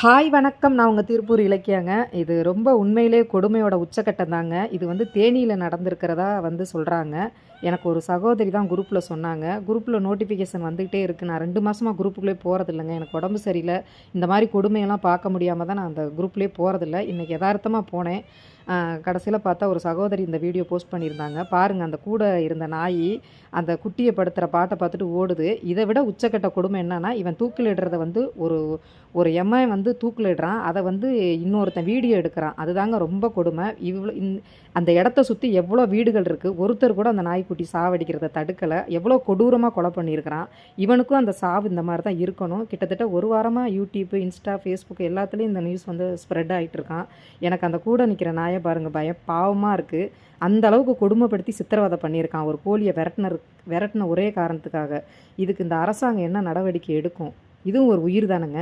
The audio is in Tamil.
ஹாய் வணக்கம். நான் உங்கள் திருப்பூர் இலக்கியாங்க. இது ரொம்ப உண்மையிலே கொடுமையோட உச்சக்கட்டம் தாங்க. இது வந்து தேனியில் நடந்திருக்கிறதா வந்து சொல்கிறாங்க எனக்கு ஒரு சகோதரி தான் குரூப்பில் சொன்னாங்க. குரூப்பில் நோட்டிஃபிகேஷன் வந்துக்கிட்டே இருக்குது நான் ரெண்டு மாதமாக குரூப்புக்குள்ளே போகிறதில்லைங்க எனக்கு உடம்பு சரியில்லை. இந்த மாதிரி கொடுமையெல்லாம் பார்க்க முடியாமல் தான் நான் அந்த குரூப்லேயே போகிறதில்ல இன்றைக்கி யதார்த்தமாக போனேன். கடைசியில் பார்த்தா ஒரு சகோதரி இந்த வீடியோ போஸ்ட் பண்ணியிருந்தாங்க. பாருங்கள் அந்த கூட இருந்த நாய் அந்த குட்டியை படுத்துகிற பாட்டை பார்த்துட்டு ஓடுது. இதை விட உச்சக்கட்ட கொடுமை என்னென்னா இவன் தூக்கிலிடுறத வந்து ஒரு ஒரு எம்ஐ வந்து தூக்கிலிடுறான் அதை வந்து இன்னொருத்தன் வீடியோ எடுக்கிறான். அதுதாங்க ரொம்ப கொடுமை. இவ்வளோ இந் அந்த இடத்த சுற்றி எவ்வளோ வீடுகள் இருக்குது ஒருத்தர் கூட அந்த நாய்க்குட்டி சாவடிக்கிறத தடுக்கலை. எவ்வளோ கொடூரமாக கொலை பண்ணியிருக்கிறான். இவனுக்கும் அந்த சாவு இந்த மாதிரி தான் இருக்கணும். கிட்டத்தட்ட ஒரு வாரமாக யூடியூப்பு இன்ஸ்டா ஃபேஸ்புக் எல்லாத்துலேயும் இந்த நியூஸ் வந்து ஸ்ப்ரெட் ஆகிட்டு இருக்கான். எனக்கு அந்த கூட நிற்கிற நாயை பாருங்கள் பயம் பாவமாக இருக்குது அந்த அளவுக்கு கொடுமைப்படுத்தி சித்திரவதை பண்ணியிருக்கான். ஒரு கோழியை விரட்டின விரட்டின ஒரே காரணத்துக்காக. இதுக்கு இந்த அரசாங்கம் என்ன நடவடிக்கை எடுக்கும்? இதுவும் ஒரு உயிர் தானுங்க?